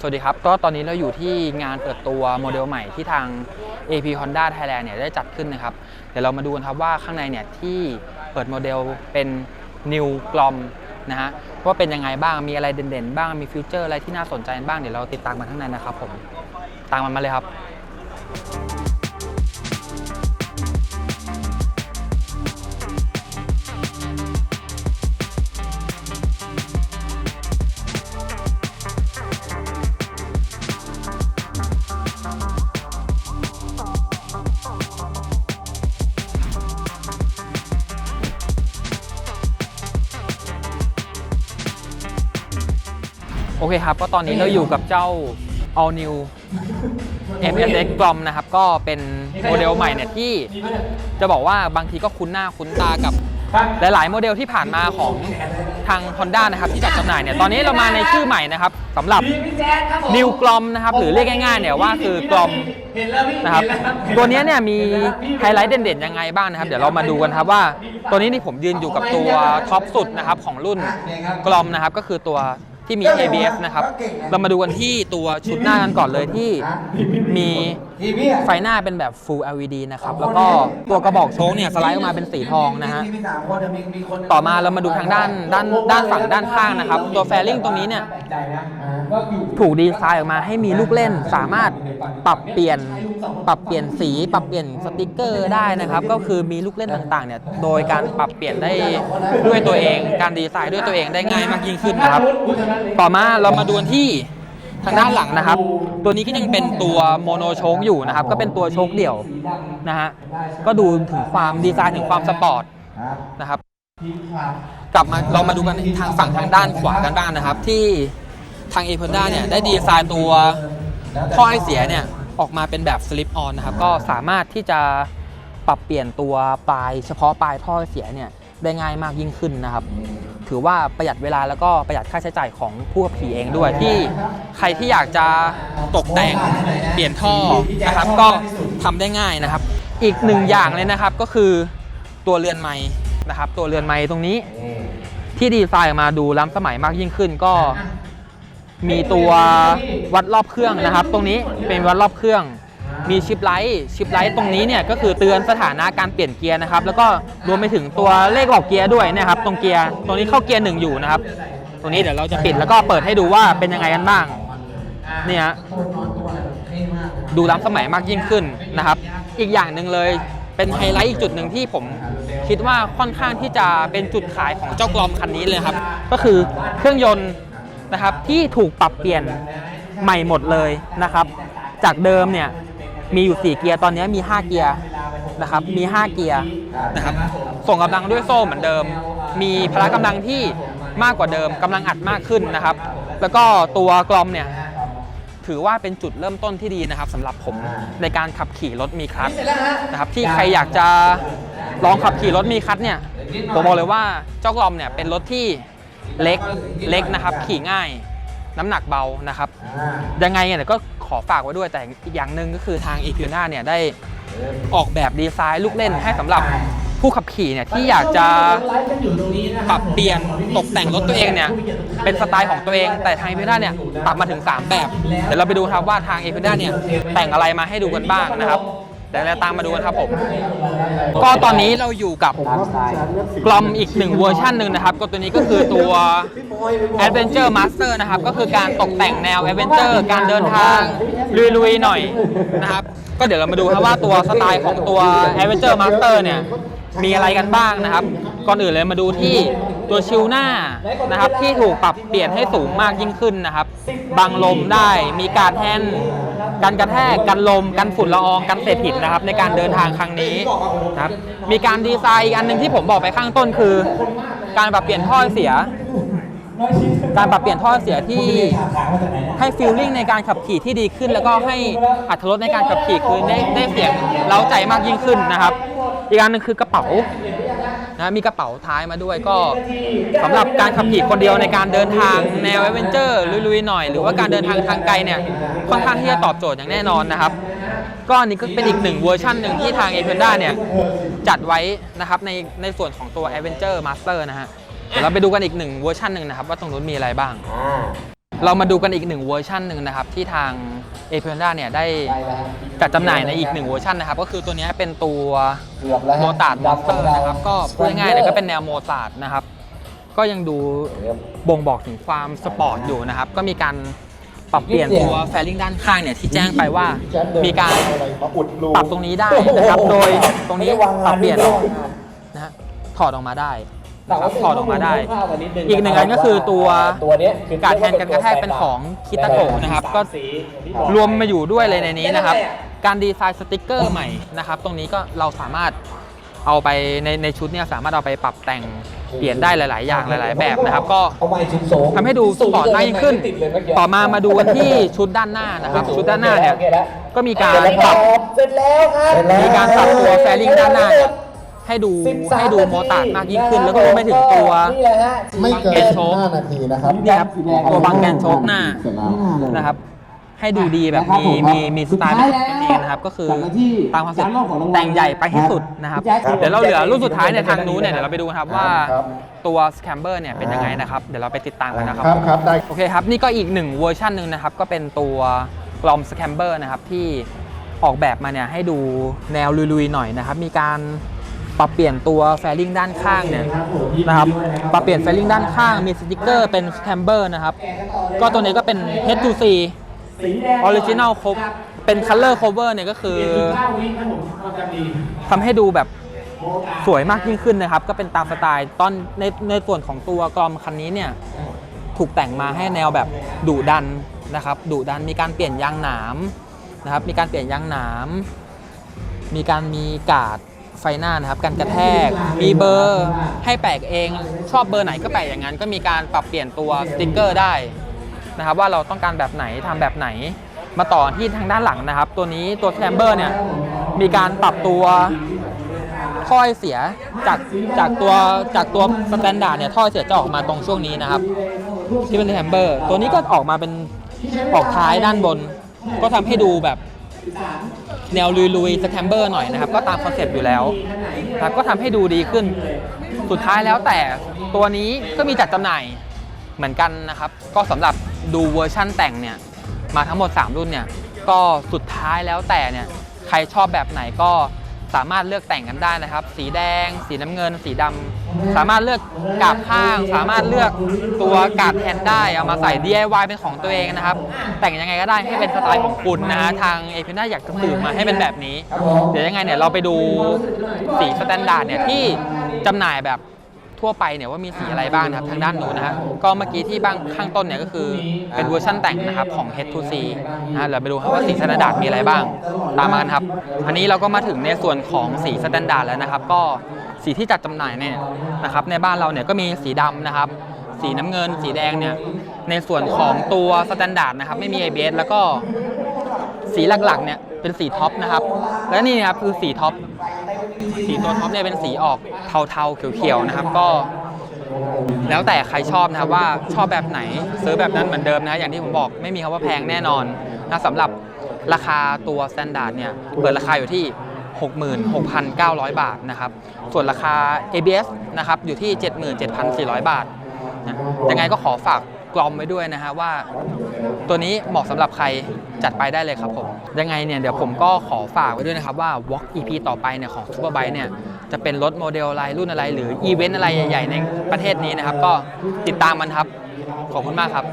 สวัสดีครับ ก็ตอนนี้เราอยู่ที่งานเปิดตัวโมเดลใหม่ที่ทาง AP Honda Thailand เนี่ยได้จัดขึ้นนะครับ เดี๋ยวเรามาดูกันครับว่าข้างในเนี่ยที่เปิดโมเดลเป็น New กลอมนะฮะว่าเป็นยังไงบ้าง มีอะไรเด่นๆ บ้าง มีฟิวเจอร์อะไรที่น่าสนใจบ้าง เดี๋ยวเราติดตามมันข้างในนะครับผม ตามมันมาเลยครับ เคครับ ก็ตอนนี้เราอยู่กับเจ้า All New MSX กลอมนะครับ ก็เป็นโมเดลใหม่เนี่ยที่จะบอกว่าบางทีก็คุ้นหน้าคุ้นตากับหลาย ๆ โมเดลที่ผ่านมาของทาง Honda นะครับที่จัดจำหน่ายเนี่ยตอนนี้เรามาในชื่อใหม่นะครับสำหรับ New กลอมนะครับหรือเรียกง่าย ๆ เนี่ยว่าคือกลอมนะครับตัวนี้เนี่ยมีไฮไลท์เด่น ๆ ยังไงบ้างนะครับ เดี๋ยวเรามาดูกันครับว่า ตัวนี้นี่ผมยืนอยู่กับตัวท็อปสุดนะครับของรุ่นกลอมนะครับก็คือตัว ที่มี ABS นะครับ เรามาดูกันที่ตัวชุดหน้ากันก่อนเลยที่มี ทีพี่อะไฟหน้าเป็นแบบ Full LED นะครับ แล้วก็ตัวกระบอกโชคเนี่ยสไลด์ออกมาเป็นสีทองนะฮะ มีสามคนอะมีมีคนต่อมาเรามาดูทางด้านด้านด้านฝั่งด้านข้างนะครับ ตัวแฟลิงตรงนี้เนี่ยแปลกใจนะว่าอยู่ถูกดีไซน์ออกมาให้มีลูกเล่นสามารถปรับเปลี่ยนปรับเปลี่ยนสี ปรับเปลี่ยนสติกเกอร์ได้นะครับ ก็คือมีลูกเล่นต่างๆเนี่ยโดยการปรับเปลี่ยนได้ด้วยตัวเอง การดีไซน์ด้วยตัวเองได้ง่ายมากยิ่งขึ้นนะครับ ต่อมาเรามาดูกันที่ ทางด้านหลังนะครับ ตัวนี้ก็ยังเป็นตัวโมโนโชคอยู่นะครับ ก็เป็นตัวโชคเดี่ยวนะฮะก็ดูถึงความดีไซน์ถึงความสปอร์ตนะครับกลับมาเรามาดูกันทางฝั่งทางด้านขวากันบ้างนะครับ ที่ทาง a p o n d a เนี่ยได้ดีไซน์ตัวท่อไอเสียเนี่ยออกมาเป็นแบบ slip on นะครับ ก็สามารถที่จะปรับเปลี่ยนตัวปลายเฉพาะปลายท่อไอเสียเนี่ยได้ง่ายมากยิ่งขึ้นนะครับ ถือว่าประหยัดเวลาแล้วก็ประหยัดค่าใช้จ่ายของผู้ขับขี่เองด้วยที่ใครที่อยากจะตกแต่งเปลี่ยนท่อนะครับ ก็ทำได้ง่ายนะครับ อีกหนึ่งอย่างเลยนะครับก็คือตัวเรือนไม้นะครับ ตัวเรือนไม้ตรงนี้ ที่ดีไซน์ออกมาดูล้ำสมัยมากยิ่งขึ้นก็มีตัววัดรอบเครื่องนะครับ ตรงนี้เป็นวัดรอบเครื่อง มีชิปไลท์ชิปไลท์ตรงนี้เนี่ยก็คือเตือนสถานะการเปลี่ยนเกียร์นะครับ แล้วก็รวมไปถึงตัวเลขบอกเกียร์ด้วยนะครับตรงเกียร์ตรงนี้เข้าเกียร์หนึ่งอยู่นะครับ ตรงนี้เดี๋ยวเราจะปิดแล้วก็เปิดให้ดูว่าเป็นยังไงกันบ้างเนี่ยฮะดูล้ำสมัยมากยิ่งขึ้นนะครับ อีกอย่างหนึ่งเลยเป็นไฮไลท์อีกจุดหนึ่งที่ผมคิดว่าค่อนข้างที่จะเป็นจุดขายของเจ้ากลอมคันนี้เลยครับ ก็คือเครื่องยนต์นะครับที่ถูกปรับเปลี่ยนใหม่หมดเลยนะครับ จากเดิมเนี่ย มีอยู่ 4 เกียร์ตอนนี้มี 5 เกียร์นะครับมี 5 เกียร์นะครับส่งกำลังด้วยโซ่เหมือนเดิม มีพละกำลังที่มากกว่าเดิมกำลังอัดมากขึ้นนะครับ แล้วก็ตัวกลอมเนี่ยถือว่าเป็นจุดเริ่มต้นที่ดีนะครับสำหรับผมในการขับขี่รถมีคลัตช์นะครับที่ใครอยากจะลองขับขี่รถมีคลัตช์เนี่ยผมบอกเลยว่าเจ้ากลอมเนี่ยเป็นรถที่เล็กเล็กนะครับ ขี่ง่าย น้ำหนักเบานะครับ ยังไงเนี่ยเดี๋ยวก็ ขอฝากไว้ด้วยแต่อีกอย่างหนึ่งก็คือทางอีพิวนาเนี่ยได้ออกแบบดีไซน์ลูกเล่นให้สำหรับผู้ขับขี่เนี่ยที่อยากจะปรับเปลี่ยนตกแต่งรถตัวเองเนี่ยเป็นสไตล์ของตัวเอง แต่ทางเอพิด้าเนี่ยปรับมาถึง 3 แบบ เดี๋ยวเราไปดูครับว่าทางเอพิด้าเนี่ยแต่งอะไรมาให้ดูกันบ้างนะครับ เดี๋ยวเราตามมาดูกันครับผม ก็ตอนนี้เราอยู่กับกลอมอีกหนึ่งเวอร์ชันหนึ่งนะครับ ก็ตัวนี้ก็คือตัว Adventure Master นะครับ ก็คือการตกแต่งแนว Adventure การเดินทางลุยๆหน่อยนะครับ ก็เดี๋ยวเรามาดูครับว่าตัวสไตล์ของตัว Adventure Master เนี่ยมีอะไรกันบ้างนะครับ ก่อนอื่นเลยมาดูที่ตัวชิลหน้านะครับ ที่ถูกปรับเปลี่ยนให้สูงมากยิ่งขึ้นนะครับ บังลมได้มีการแฮน การกระแทกกันลมกันฝุ่นละอองกันเศษหินนะครับ ในการเดินทางครั้งนี้นะครับมีการดีไซน์อีกอันหนึ่งที่ผมบอกไปข้างต้นคือ การปรับเปลี่ยนท่อเสีย การปรับเปลี่ยนท่อเสียที่ให้ฟีลลิ่งในการขับขี่ที่ดีขึ้น แล้วก็ให้อัตรสในการขับขี่คือได้ได้เสียงเล้าใจมากยิ่งขึ้นนะครับ อีกอันหนึ่งคือกระเป๋า นะมีกระเป๋าท้ายมาด้วยก็สำหรับการขับขี่คนเดียวในการเดินทางแนวแอเวนเจอร์ลุยๆหน่อย หรือว่าการเดินทางทางไกลเนี่ยค่อนข้างที่จะตอบโจทย์อย่างแน่นอนนะครับก็อันนี้ก็เป็นอีกหนึ่งเวอร์ชันหนึ่งที่ทาง a อ e n d a เนี่ยจัดไว้นะครับในในส่วนของตัว Adventure Master นะฮะเดี๋ยวเราไปดูกันอีกหนึ่งเวอร์ชันหนึ่งนะครับว่าตรงนู้นมีอะไรบ้าง เรามาดูกันอีกหนึ่งเวอร์ชันหนึ่งนะครับ ที่ทาง a p r i l a เนี่ยได้จัดจำหน่ายในอีกหนึ่งเวอร์ชันนะครับ ก็คือตัวเนี้ยเป็นตัวเกือบแล้วฮะโมตาร์ดมอนสเตอร์นะครับ ก็พูดง่ายๆเลยก็เป็นแนวโมตาร์ดนะครับ ก็ยังดูบ่งบอกถึงความสปอร์ตอยู่นะครับ ก็มีการปรับเปลี่ยนตัวแฟลิงด้านข้างเนี่ยที่แจ้งไปว่ามีการมาอุดรูปรับตรงนี้ได้นะครับ โดยตรงนี้ปรับเปลี่ยนนะฮะถอดออกมาได้ นะครับถอดออกมาได้อีกหนึ่งอันก็คือตัว ตัวเนี้ยคือการแทนกันกระแทกเป็นของคิตาโกะนะครับ ก็รวมมาอยู่ด้วยเลยในนี้นะครับ การดีไซน์สติกเกอร์ใหม่นะครับ ตรงนี้ก็เราสามารถเอาไปในในชุดเนี่ยสามารถเอาไปปรับแต่งเปลี่ยนได้หลาย ๆ อย่างหลาย ๆ แบบนะครับ ก็เอาไม้สูงสูงทำให้ดูสปอร์ตมากยิ่งขึ้นต่อมามาดูกันที่ชุดด้านหน้านะครับ ชุดด้านหน้าเนี่ยก็มีการปรับ เสร็จแล้วครับมีการปรับตัวแฟลิงด้านหน้าเนี่ย ให้ดูให้ดูโมตาร์ดมากยิ่งขึ้น แล้วก็รวมไปถึงตัวนี่แหละฮะไม่เกิเกนนโชค5นาทีนะครับนี่ครับตัวบังแกนโชกหน้าเสร็จแล้วนะครับ ให้ดูดีแบบมีมีมีสไตล์แบบตัวเองนะครับ ก็คือตามคอนเซ็ปต์แต่งใหญ่ไปให้สุดนะครับ เดี๋ยวเราเหลือรุ่นสุดท้ายในยทางนู้นเนี่ยเดี๋ยวเราไปดูนะครับว่าครับตัวสแคมเบอร์เนี่ยเป็นยังไงนะครับ เดี๋ยวเราไปติดตามกันนะครับครับครับได้โอเคครับ นี่ก็อีกหนึ่งเวอร์ชันหนึ่งนะครับ ก็เป็นตัวกลอมสแคมเบอร์นะครับที่ออกแบบมาเนี่ยให้ดูแนวลุยๆหน่อยนะครับ มีการ ปรับเปลี่ยนตัวแฟลิงด้านข้างเนี่ยนะครับปรับเปลี่ยนแฟลิงด้านข้างมีสติกเกอร์เป็นสแคมเบอร์นะครับ ก็ตัวนี้ก็เป็น H2C ออริจินัลครบเป็น Color Cover เนี่ยก็คือทำให้ดูแบบสวยมากยิ่งขึ้นนะครับ ก็เป็นตามสไตล์ตอนในในส่วนของตัวกลอมคันนี้เนี่ยถูกแต่งมาให้แนวแบบดุดันนะครับดุดันมีการเปลี่ยนยางหนามนะครับ มีการเปลี่ยนยางหนาม มีการมีกาด ไฟหน้านะครับการกระแทก มีเบอร์ให้แปะเอง ชอบเบอร์ไหนก็แปะอย่างนั้น ก็มีการปรับเปลี่ยนตัวสติกเกอร์ได้นะครับว่าเราต้องการแบบไหนทำแบบไหน มาต่อที่ทางด้านหลังนะครับ ตัวนี้ตัวแคมเบอร์เนี่ยมีการปรับตัวท่อไอเสียจากจากตัวจากตัวสแตนดาร์ดเนี่ยท่อไอเสียจะออกมาตรงช่วงนี้นะครับ ที่เป็นแฮมเบอร์ ตัวนี้ก็ออกมาเป็นออกท้ายด้านบน ก็ทำให้ดูแบบ แนวลุยๆสแคมเบอร์หน่อยนะครับ ก็ตามคอนเซ็ปต์อยู่แล้วนะครับก็ทำให้ดูดีขึ้น สุดท้ายแล้วแต่ตัวนี้ก็มีจัดจำหน่ายเหมือนกันนะครับ ก็สำหรับดูเวอร์ชั่นแต่งเนี่ย มาทั้งหมด 3 รุ่นเนี่ย ก็สุดท้ายแล้วแต่เนี่ย ใครชอบแบบไหนก็ สามารถเลือกแต่งกันได้นะครับ สีแดง สีน้ำเงิน สีดำสามารถเลือกกาบข้าง สามารถเลือกตัวกาบแทนได้เอามาใส่ DIY เป็นของตัวเองนะครับ แต่งยังไงก็ได้ให้เป็นสไตล์ของคุณนะฮะทางเอพิน่าอยากจะสื่อมาให้เป็นแบบนี้ เดี๋ยวยังไงเนี่ยเราไปดูสีสแตนดาร์ดเนี่ยที่จำหน่ายแบบ ทั่วไปเนี่ยว่ามีสีอะไรบ้างนะครับทางด้านนู้นนะฮะก็เมื่อกี้ที่บ้างข้างต้นเนี่ยก็คือเป็นเวอร์ชั่นแต่งนะครับของ H2C นะฮะเดี๋ยวไปดูครับว่าสีสแตนดาร์ดมีอะไรบ้าง ตามมากันครับ อันนี้เราก็มาถึงในส่วนของสีสแตนดาร์ดแล้วนะครับ ก็สีที่จัดจำหน่ายเนี่ยนะครับในบ้านเราเนี่ยก็มีสีดำนะครับ สีน้ำเงิน สีแดงเนี่ยในส่วนของตัวสแตนดาร์ดนะครับไม่มี ABS แล้วก็สีหลักๆเนี่ยเป็นสีท็อปนะครับ และนี่นะครับคือสีท็อป สีตัวท็อปเนี่ยเป็นสีออกเทาๆเขียวๆนะครับก็ แล้วแต่ใครชอบนะครับว่าชอบแบบไหนซื้อแบบนั้นเหมือนเดิมนะอย่างที่ผมบอกไม่มีคำว่าแพงแน่นอนนะสำหรับราคาตัวสแตนดาร์ดเนี่ยเปิดราคาอยู่ที่ 66,900 บาทนะครับส่วนราคา ABS นะครับอยู่ที่ 77,400 บาทนะยังไงก็ขอฝากก ลอมไว้ด้วยนะฮะว่า ตัวนี้เหมาะสำหรับใครจัดไปได้เลยครับผม ยังไงเนี่ยเดี๋ยวผมก็ขอฝากไว้ด้วยนะครับว่า Walk EP ต่อไปเนี่ยของ Superbike เนี่ยจะเป็นรถโมเดลอะไรรุ่นอะไร หรืออีเวนต์อะไรใหญ่ ๆ ในประเทศนี้นะครับ ก็ติดตามมันครับ ขอบคุณมากครับ